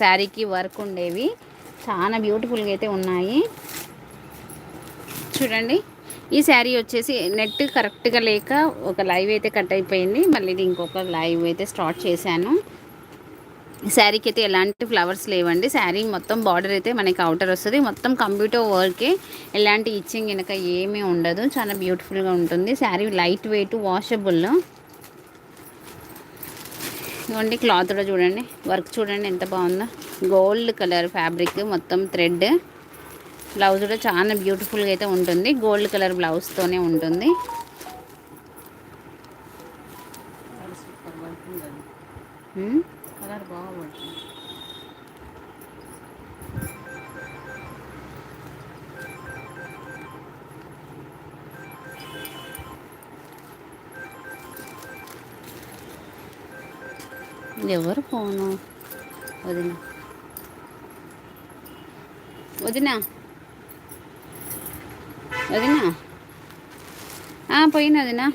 శారీకి వర్క్ ఉండేవి. చాలా బ్యూటిఫుల్గా అయితే ఉన్నాయి. చూడండి. ఈ శారీ వచ్చేసి నెట్ కరెక్ట్గా లేక ఒక లైవ్ అయితే కట్ అయిపోయింది. మళ్ళీ ఇది ఇంకొక లైవ్ అయితే స్టార్ట్ చేశాను. శారీకి అయితే ఎలాంటి ఫ్లవర్స్ లేవండి. శారీ మొత్తం బార్డర్ అయితే మనకి అవుటర్ వస్తుంది. మొత్తం కంప్యూటర్ వర్కే ఎలాంటి ఇచ్చింగ్ వెనక ఏమీ ఉండదు. చాలా బ్యూటిఫుల్గా ఉంటుంది. శారీ లైట్ వెయిట్ వాషబుల్ ఇవ్వండి క్లాత్ కూడా చూడండి. వర్క్ చూడండి ఎంత బాగుందో. గోల్డ్ కలర్ ఫ్యాబ్రిక్ మొత్తం థ్రెడ్. బ్లౌజ్ కూడా చాలా బ్యూటిఫుల్గా అయితే ఉంటుంది. గోల్డ్ కలర్ బ్లౌజ్తోనే ఉంటుంది. ఎవరు ఫోను వదిన. వదినా. వదినా. పోయినా వదినా.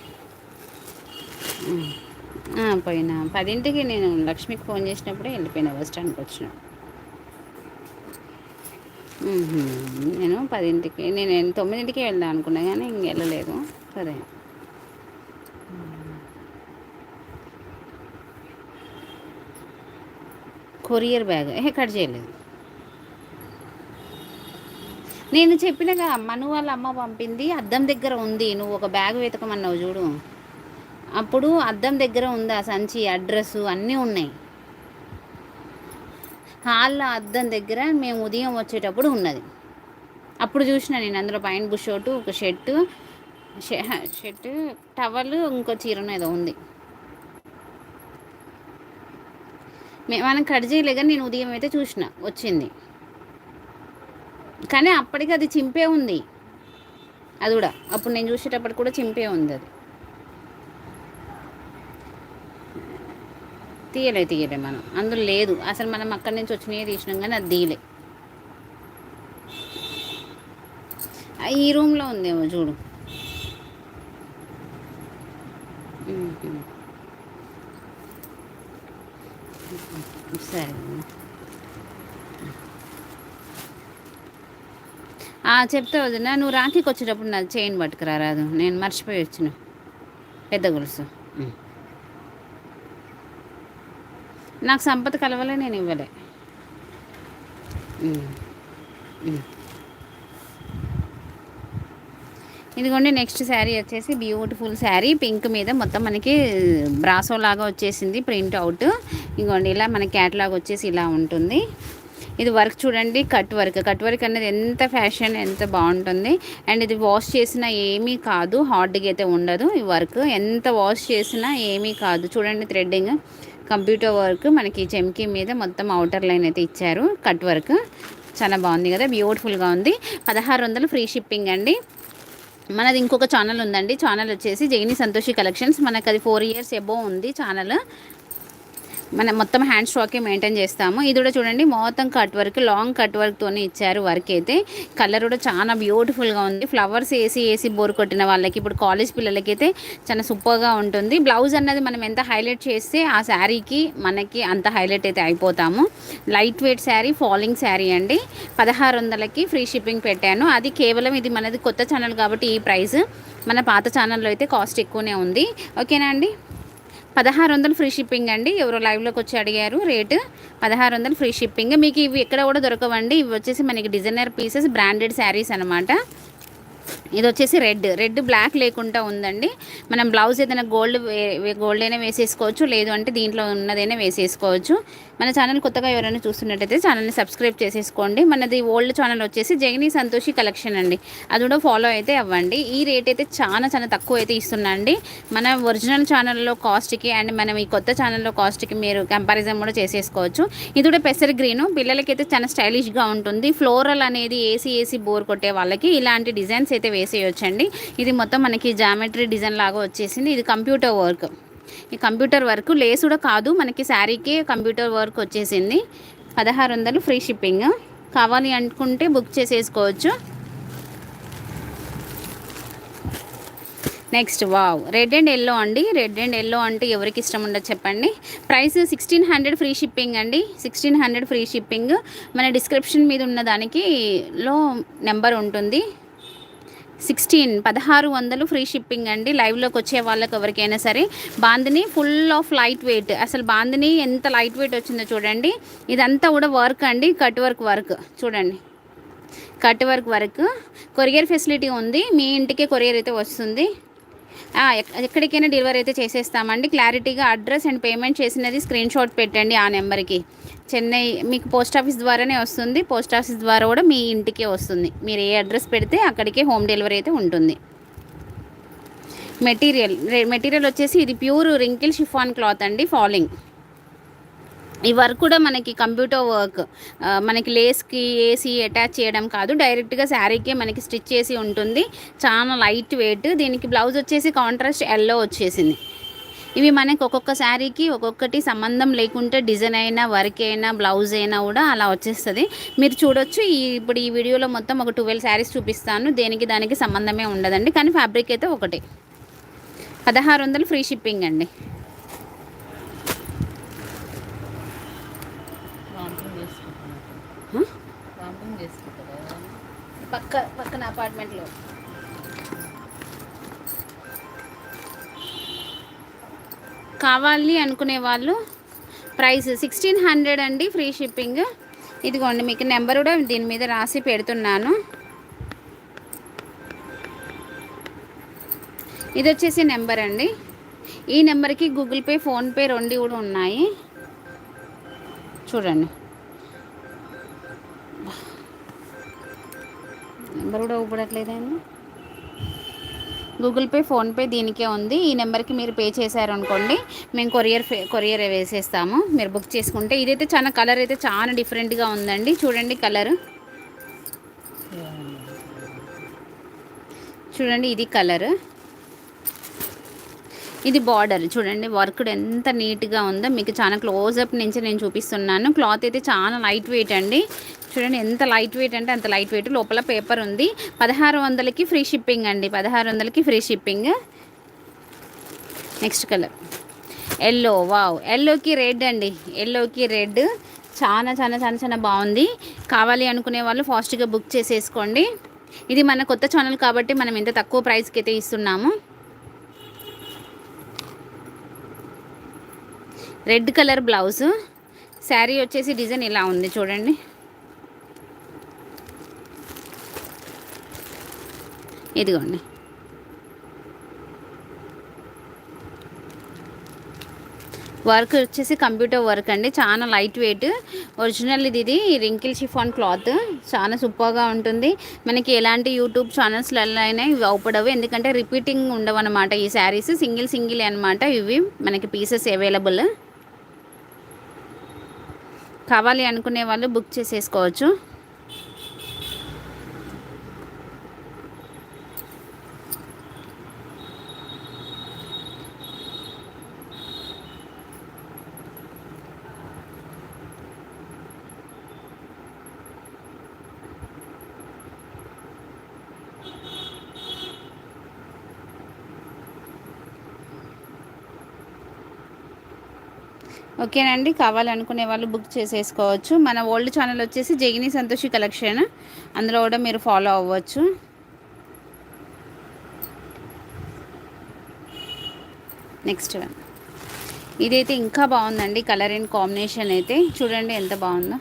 పోయినా. పదింటికి నేను లక్ష్మికి ఫోన్ చేసినప్పుడే వెళ్ళిపోయినా బస్ స్టాండ్కి వచ్చిన. నేను పదింటికి నేను తొమ్మిదింటికి వెళ్దాం అనుకున్నా కానీ ఇంక వెళ్ళలేదు. సరే. Courier bag. ఏ కట్ చేయలేదు. నేను చెప్పినగా మను వాళ్ళ అమ్మ పంపింది అద్దం దగ్గర ఉంది నువ్వు ఒక బ్యాగ్ వెతకమన్నావు చూడు. అప్పుడు అద్దం దగ్గర ఉందా సంచి అడ్రస్ అన్నీ ఉన్నాయి. హాల్లో అద్దం దగ్గర మేము ఉదయం వచ్చేటప్పుడు ఉన్నది. అప్పుడు చూసిన నేను అందులో పైన బుషోటు ఒక షర్టు షర్టు టవల్ ఇంకో చీరను ఏదో ఉంది. మనం కట్ చేయలేక నేను ఉదయం అయితే చూసిన వచ్చింది. కానీ అప్పటికి అది చింపే ఉంది. అది కూడా అప్పుడు నేను చూసేటప్పటికి కూడా చింపే ఉంది అది. తీయలే తీయలే మనం. అందులో లేదు. అసలు మనం అక్కడి నుంచి వచ్చినాయే తీసినాం కానీ అది తీయలే. ఈ రూమ్లో ఉందేమో చూడు. సరే చెప్తా వదిన నువ్వు రాఖీకి వచ్చేటప్పుడు నాకు చైన్ పట్టుకురా రాదు. నేను మర్చిపోయి వచ్చిన. పెద్ద గొలుసు. నాకు సంపద కలవలే నేను ఇవ్వలే. ఇదిగోండి నెక్స్ట్ శారీ వచ్చేసి బ్యూటిఫుల్ శారీ. పింక్ మీద మొత్తం మనకి uh, బ్రాసో లాగా వచ్చేసింది ప్రింట్ అవుట్ ఇదిగోండి ఇలా మన క్యాట్లాగ్ వచ్చేసి ఇలా ఉంటుంది. ఇది వర్క్ చూడండి కట్ వర్క్ కట్ వర్క్ అనేది ఎంత ఫ్యాషన్ ఎంత బాగుంటుంది. అండ్ ఇది వాష్ చేసినా ఏమీ కాదు హార్డ్గా అయితే ఉండదు ఈ వర్క్ ఎంత వాష్ చేసినా ఏమీ కాదు. చూడండి థ్రెడ్డింగ్ కంప్యూటర్ వర్క్ మనకి చెమ్కీ మీద మొత్తం అవుటర్ లైన్ అయితే ఇచ్చారు. కట్ వర్క్ చాలా బాగుంది కదా బ్యూటిఫుల్గా ఉంది. పదహారు వందలు ఫ్రీ షిప్పింగ్ అండి. మనది ఇంకొక ఛానల్ ఉందండి. ఛానల్ వచ్చేసి జైని సంతోషి కలెక్షన్స్ మనకు అది ఫోర్ ఇయర్స్ ఎబో ఉంది ఛానల్ మనం మొత్తం హ్యాండ్ స్టాకే మెయింటైన్ చేస్తాము. ఇది కూడా చూడండి మొత్తం కట్ వర్క్ లాంగ్ కట్ వర్క్తోనే ఇచ్చారు వర్క్ అయితే. కలర్ కూడా చాలా బ్యూటిఫుల్గా ఉంది. ఫ్లవర్స్ వేసి వేసి బోర్ కొట్టిన వాళ్ళకి ఇప్పుడు కాలేజ్ పిల్లలకి అయితే చాలా సూపర్గా ఉంటుంది. బ్లౌజ్ అన్నది మనం ఎంత హైలైట్ చేస్తే ఆ శారీకి మనకి అంత హైలైట్ అయితే అయిపోతాము. Light weight sari falling sari అండి. పదహారు వందలకి ఫ్రీ షిప్పింగ్ పెట్టాను. అది కేవలం ఇది మనది కొత్త ఛానల్ కాబట్టి ఈ ప్రైస్ మన పాత ఛానల్లో అయితే కాస్ట్ ఎక్కువనే ఉంది. ఓకేనా అండి? పదహారు వందలు ఫ్రీ షిప్పింగ్ అండి. ఎవరో లైవ్లోకి వచ్చి అడిగారు రేటు. పదహారు వందలు ఫ్రీ షిప్పింగ్. మీకు ఇవి ఎక్కడ కూడా దొరకవండి. ఇవి వచ్చేసి మనకి డిజైనర్ పీసెస్ బ్రాండెడ్ శారీస్ అనమాట ఇది వచ్చేసి రెడ్. రెడ్ బ్లాక్ లేకుండా ఉందండి. మనం బ్లౌజ్ ఏదైనా గోల్డ్ గోల్డ్ అయినా వేసేసుకోవచ్చు. లేదు అంటే దీంట్లో ఉన్నదైనా వేసేసుకోవచ్చు. మన ఛానల్ కొత్తగా ఎవరైనా చూస్తున్నట్టయితే ఛానల్ని సబ్స్క్రైబ్ చేసేసుకోండి. మనది ఓల్డ్ ఛానల్ వచ్చేసి జగనీ సంతోషి కలెక్షన్ అండి. అది కూడా ఫాలో అయితే అవ్వండి. ఈ రేట్ అయితే చాలా చాలా తక్కువ అయితే ఇస్తున్నాండి మన ఒరిజినల్ ఛానల్లో కాస్ట్కి అండ్ మనం ఈ కొత్త ఛానల్లో కాస్ట్కి మీరు కంపారిజన్ కూడా చేసేసుకోవచ్చు. ఇది కూడా పెసర్ గ్రీన్. పిల్లలకైతే చాలా స్టైలిష్గా ఉంటుంది. ఫ్లోరల్ అనేది ఏసీ ఏసీ బోర్ కొట్టే వాళ్ళకి ఇలాంటి డిజైన్స్ అయితే వేసేయొచ్చండి. ఇది మొత్తం మనకి జామెట్రీ డిజైన్ లాగా వచ్చేసింది. ఇది కంప్యూటర్ వర్క్. ఈ కంప్యూటర్ వర్క్ లేస్ కూడా కాదు. మనకి శారీకి కంప్యూటర్ వర్క్ వచ్చేసింది. పదహారు వందలు ఫ్రీ షిప్పింగ్. కావాలి అనుకుంటే బుక్ చేసేసుకోవచ్చు. Next wow. Red and yellow అండి. రెడ్ అండ్ ఎల్లో అంటే ఎవరికి ఇష్టం ఉండదు చెప్పండి. Price sixteen hundred free shipping అండి. Sixteen hundred free shipping. మన డిస్క్రిప్షన్ మీద ఉన్న దానికి లో నెంబర్ ఉంటుంది. సిక్స్టీన్ పదహారు వందలు ఫ్రీ షిప్పింగ్ అండి. లైవ్లోకి వచ్చే వాళ్ళకి ఎవరికైనా సరే bandhani full of light weight అసలు బాందిని ఎంత లైట్ వెయిట్ వచ్చిందో చూడండి. ఇదంతా కూడా వర్క్ అండి. కట్ వర్క్ వర్క్ చూడండి. Cut work work courier facility ఉంది. మీ ఇంటికే కొరియర్ అయితే వస్తుంది. ఎక్కడికైనా డెలివరీ అయితే చేసేస్తామండి. క్లారిటీగా అడ్రస్ అండ్ పేమెంట్ చేసినది స్క్రీన్ షాట్ పెట్టండి ఆ నెంబర్కి. చెన్నై మీకు పోస్ట్ ఆఫీస్ ద్వారానే వస్తుంది. పోస్ట్ ఆఫీస్ ద్వారా కూడా మీ ఇంటికే వస్తుంది. మీరు ఏ అడ్రస్ పెడితే అక్కడికే హోమ్ డెలివరీ అయితే ఉంటుంది. మెటీరియల్ మెటీరియల్ వచ్చేసి ఇది ప్యూర్ రింకిల్ షిఫాన్ క్లాత్ అండి ఫాలింగ్. ఈ వర్క్ కూడా మనకి కంప్యూటర్ వర్క్ మనకి లేస్కి ఏసీ అటాచ్ చేయడం కాదు. డైరెక్ట్గా శారీకే మనకి స్టిచ్ చేసి ఉంటుంది. చాలా లైట్ వెయిట్. దీనికి బ్లౌజ్ వచ్చేసి కాంట్రాస్ట్ ఎల్లో వచ్చేసింది. ఇవి మనకి ఒక్కొక్క శారీకి ఒక్కొక్కటి సంబంధం లేకుంటే డిజైన్ అయినా వర్క్ అయినా బ్లౌజ్ అయినా కూడా అలా వచ్చేస్తుంది. మీరు చూడొచ్చు. ఈ ఇప్పుడు ఈ వీడియోలో మొత్తం ఒక ట్వెల్వ్ శారీస్ చూపిస్తాను. దేనికి దానికి సంబంధమే ఉండదండి. కానీ ఫ్యాబ్రిక్ అయితే ఒకటి. పదహారు వందలు ఫ్రీ షిప్పింగ్ అండి. పక్క పక్కన అపార్ట్మెంట్లో. కావాలి అనుకునే వాళ్ళు ప్రైస్ సిక్స్టీన్ హండ్రెడ్ అండి ఫ్రీ షిప్పింగ్. ఇదిగోండి మీకు నెంబర్ కూడా దీని మీద రాసి పెడుతున్నాను. ఇది వచ్చేసి నెంబర్ అండి. ఈ నెంబర్కి గూగుల్ పే ఫోన్పే రెండు కూడా ఉన్నాయి. చూడండి. నెంబర్ కూడా ఊపడట్లేదండి గూగుల్ పే ఫోన్పే దీనికే ఉంది. ఈ నెంబర్కి మీరు పే చేశారనుకోండి మేము కొరియర్ కొరియర్ వేసేస్తాము. మీరు బుక్ చేసుకుంటే ఇదైతే చాలా కలర్ అయితే చాలా డిఫరెంట్గా ఉందండి. చూడండి కలర్. చూడండి ఇది కలర్. ఇది బార్డర్. చూడండి వర్క్డ్ ఎంత నీట్గా ఉందో. మీకు చాలా క్లోజప్ నుంచి నేను చూపిస్తున్నాను. క్లాత్ అయితే చాలా లైట్ వెయిట్ అండి. చూడండి ఎంత లైట్ వెయిట్ అంటే అంత లైట్ వెయిట్ లోపల పేపర్ ఉంది. పదహారు వందలకి ఫ్రీ షిప్పింగ్ అండి. పదహారు వందలకి free shipping next colour yellow wow ఎల్లోకి రెడ్ అండి. ఎల్లోకి రెడ్ చాలా చాలా చాలా చాలా బాగుంది. కావాలి అనుకునే వాళ్ళు ఫాస్ట్గా బుక్ చేసేసుకోండి. ఇది మన కొత్త ఛానల్ కాబట్టి మనం ఎంత తక్కువ ప్రైస్కి అయితే ఇస్తున్నాము. రెడ్ కలర్ బ్లౌజు శారీ వచ్చేసి డిజైన్ ఇలా ఉంది చూడండి. ఇదిగోండి. వర్క్ వచ్చేసి కంప్యూటర్ వర్క్ అండి. చాలా లైట్ వెయిట్. ఒరిజినల్ ఇది ఇది రింకిల్ షిఫాన్ క్లాత్. చాలా సూపర్గా ఉంటుంది. మనకి ఎలాంటి యూట్యూబ్ ఛానల్స్లలో అయినా ఇవి అవుపడవు. ఎందుకంటే రిపీటింగ్ ఉండవు అనమాట ఈ శారీస్. సింగిల్ సింగిల్ అనమాట ఇవి. మనకి పీసెస్ అవైలబుల్. కావాలి అనుకునే వాళ్ళు బుక్ చేసేసుకోవచ్చు. ఓకేనండి కావాలనుకునే వాళ్ళు బుక్ చేసేసుకోవచ్చు. మన ఓల్డ్ ఛానల్ వచ్చేసి జగిని సంతోషి కలెక్షన్. అందులో కూడా మీరు ఫాలో అవ్వచ్చు. Next one. ఇదైతే ఇంకా బాగుందండి కలర్ అండ్ కాంబినేషన్ అయితే. చూడండి ఎంత బాగుందో.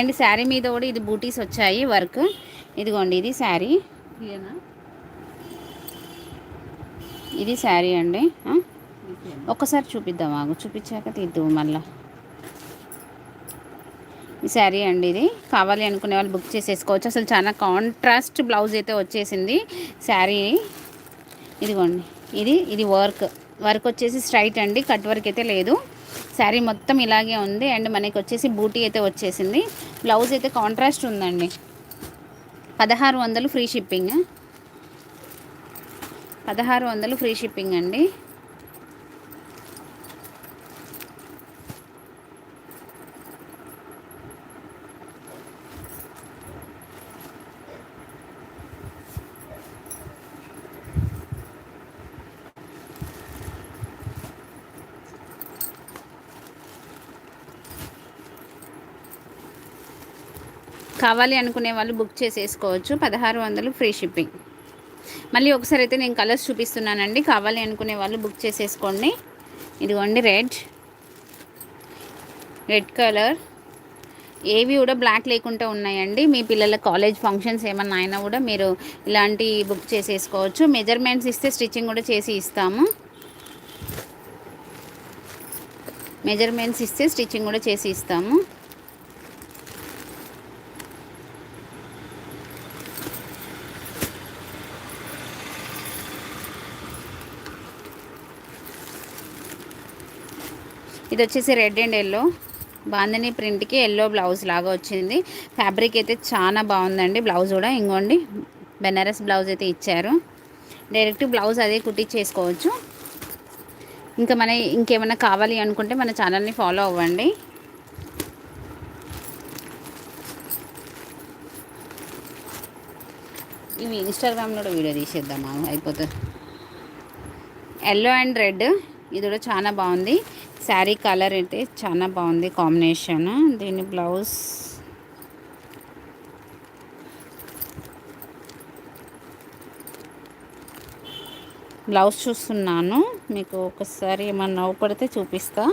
అండ్ శారీ మీద కూడా ఇది బూటీస్ వచ్చాయి వర్క్. ఇదిగోండి ఇది శారీ. ఇది శారీ అండి ఒక్కసారి చూపిద్దాం ఆగు చూపించాక తీద్దు మళ్ళా. ఈ శారీ అండి ఇది. కావాలి అనుకునే వాళ్ళు బుక్ చేసేసుకోవచ్చు. అసలు చాలా కాంట్రాస్ట్ బ్లౌజ్ అయితే వచ్చేసింది శారీ. ఇదిగోండి ఇది ఇది వర్క్. వర్క్ వచ్చేసి స్ట్రైట్ అండి కట్ వర్క్ అయితే లేదు. శారీ మొత్తం ఇలాగే ఉంది అండ్ మనకి వచ్చేసి బూటీ అయితే వచ్చేసింది. బ్లౌజ్ అయితే కాంట్రాస్ట్ ఉందండి. పదహారు వందలు ఫ్రీ షిప్పింగ్. పదహారు వందలు ఫ్రీ షిప్పింగ్ అండి. కావాలి అనుకునే వాళ్ళు బుక్ చేసేసుకోవచ్చు. పదహారు వందలు ఫ్రీ షిప్పింగ్. మళ్ళీ ఒకసారి అయితే నేను కలర్స్ చూపిస్తున్నానండి. కావాలి అనుకునే వాళ్ళు బుక్ చేసేసుకోండి. ఇదిగోండి రెడ్. Red colour. ఏవి కూడా బ్లాక్ లేకుండా ఉన్నాయండి. మీ పిల్లల కాలేజ్ ఫంక్షన్స్ ఏమన్నా అయినా కూడా మీరు ఇలాంటి బుక్ చేసేసుకోవచ్చు. మెజర్మెంట్స్ ఇస్తే స్టిచ్చింగ్ కూడా చేసి ఇస్తాము. మెజర్మెంట్స్ ఇస్తే స్టిచ్చింగ్ కూడా చేసి ఇస్తాము. ఇది వచ్చేసి రెడ్ అండ్ ఎల్లో. బాందని ప్రింట్కి ఎల్లో బ్లౌజ్ లాగా వచ్చింది. ఫ్యాబ్రిక్ అయితే చాలా బాగుందండి. బ్లౌజ్ కూడా ఇంకోండి బెనారస్ బ్లౌజ్ అయితే ఇచ్చారు. డైరెక్ట్ బ్లౌజ్ అదే కుట్టించేసుకోవచ్చు ఇంకా మన ఇంకేమైనా కావాలి అనుకుంటే మన ఛానల్ని ఫాలో అవ్వండి. ఇవి ఇన్స్టాగ్రామ్లో కూడా వీడియో తీసేద్దామా? అయిపోతుంది. Yellow and red. ఇది కూడా చాలా బాగుంది. శారీ కలర్ అయితే చాలా బాగుంది కాంబినేషన్. దీని బ్లౌజ్ బ్లౌజ్ చూస్తున్నాను. మీకు ఒకసారి ఏమన్నా పడితే చూపిస్తా.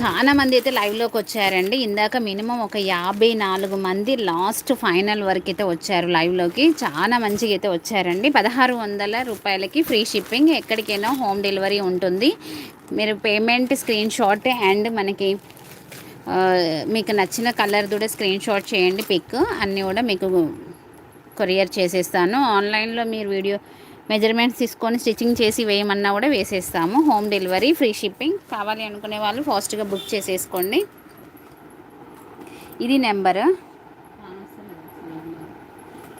చాలా మంది అయితే లైవ్లోకి వచ్చారండి. ఇందాక మినిమం ఒక యాభై నాలుగు మంది లాస్ట్ ఫైనల్ వరకు అయితే వచ్చారు లైవ్లోకి చాలా మంచిగా అయితే వచ్చారండి. పదహారు వందల రూపాయలకి ఫ్రీ షిప్పింగ్ ఎక్కడికైనా హోమ్ డెలివరీ ఉంటుంది. మీరు పేమెంట్ స్క్రీన్ షాట్ అండ్ మనకి మీకు నచ్చిన కలర్ కూడా స్క్రీన్ షాట్ చేయండి పిక్ అన్నీ కూడా మీకు కొరియర్ చేసేస్తాను. ఆన్లైన్లో మీరు వీడియో మెజర్మెంట్స్ తీసుకొని స్టిచ్చింగ్ చేసి వేయమన్నా కూడా వేసేస్తాము. హోమ్ డెలివరీ ఫ్రీ షిప్పింగ్ కావాలి అనుకునే వాళ్ళు ఫాస్ట్గా బుక్ చేసేసుకోండి. ఇది నెంబర్.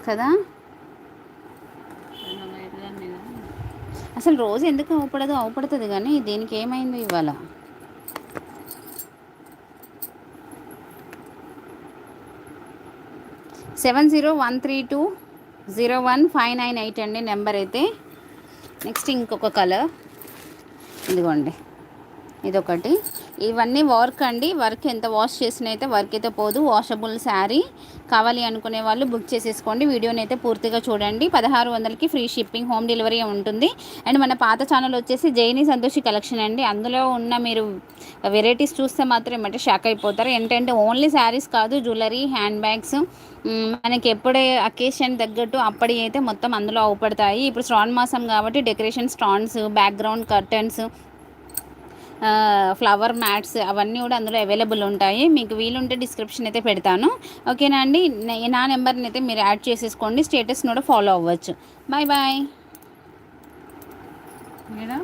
కదా? అసలు రోజు ఎందుకు అవపడదు? అవపడుతుంది కానీ దీనికి ఏమైందో ఇవాళ? Seven zero one three two zero one five nine eight అండి నెంబర్ అయితే. నెక్స్ట్ ఇంకొక కలర్. ఇదిగోండి. ఇదొకటి. ఇవన్నీ వర్క్ అండి. వర్క్ ఎంత వాష్ చేసిన అయితే వర్క్ అయితే పోదు. వాషబుల్ శారీ. కావాలి అనుకునే వాళ్ళు బుక్ చేసేసుకోండి. వీడియోని అయితే పూర్తిగా చూడండి. పదహారు వందలకి ఫ్రీ షిప్పింగ్ హోమ్ డెలివరీ ఉంటుంది. అండ్ మన పాత ఛానల్ వచ్చేసి జైని సంతోషి కలెక్షన్ అండి. అందులో ఉన్న మీరు వెరైటీస్ చూస్తే మాత్రం ఏమంటే షాక్ అయిపోతారు. ఏంటంటే ఓన్లీ శారీస్ కాదు జ్యువెలరీ హ్యాండ్ బ్యాగ్స్. మనకి ఎప్పుడే అకేషన్ తగ్గట్టు అప్పటి అయితే మొత్తం అందులో అవుపడతాయి ఇప్పుడు శ్రావణ మాసం కాబట్టి decoration stands background curtains flower mats అవన్నీ కూడా అందులో అవైలబుల్ ఉంటాయి. మీకు వీలుంటే డిస్క్రిప్షన్ అయితే పెడతాను. ఓకేనా అండి? నా నెంబర్ని అయితే మీరు యాడ్ చేసేసుకోండి. స్టేటస్ని కూడా ఫాలో అవ్వచ్చు. Bye bye madam?